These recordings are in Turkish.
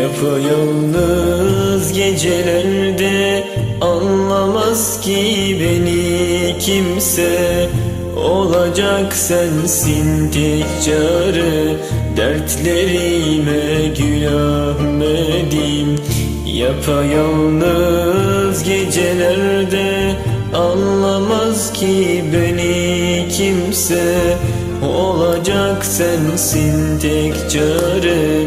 Yapayalnız gecelerde anlamaz ki beni kimse. Olacak sensin tek çare Dertlerime gül Ahmet'im Yapayalnız gecelerde anlamaz ki beni kimse. Olacak sensin tek çare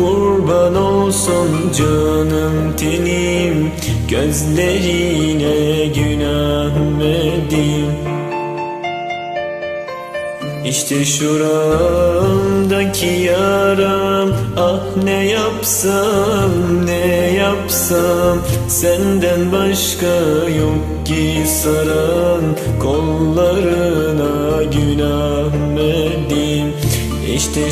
Kurban olsun canım tenim Gözlerine gül Ahmet'im İşte şuramdaki yaram Ah ne yapsam ne yapsam? Senden başka yok ki saran Kollarına günah medim İşte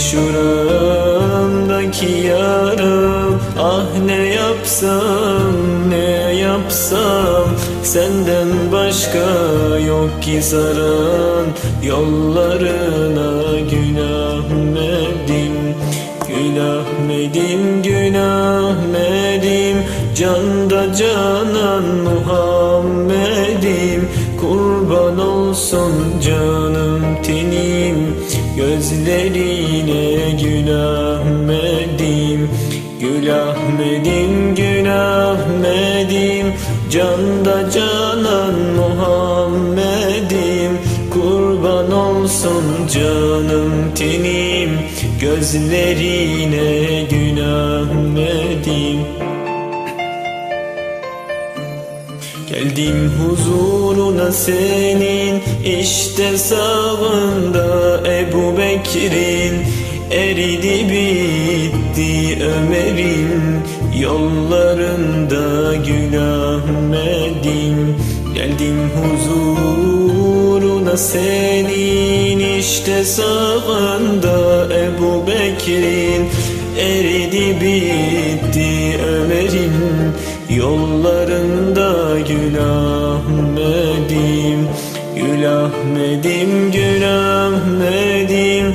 şuramdaki yaram Ah ne yapsam ne yapsam? Senden başka yok ki saran Yollarına günah medim Günah medim günah medim. Canda canan Muhammed'im Kurban olsun canım tenim Gözlerine günah Gül Ahmet'im gül Ahmet'im Canda canan Muhammed'im. Kurban olsun canım tenim Gözlerine gül Ahmet'im Geldim huzuruna senin. İşte sağında Ebu Bekir'in eridi bitti Ömer'in yollarında Gül Geldim huzuruna senin işte sağında Ebu Bekir'in. Eridi bitti Ömer'in yollarında Gül Ahmet'im Gül Ahmet'im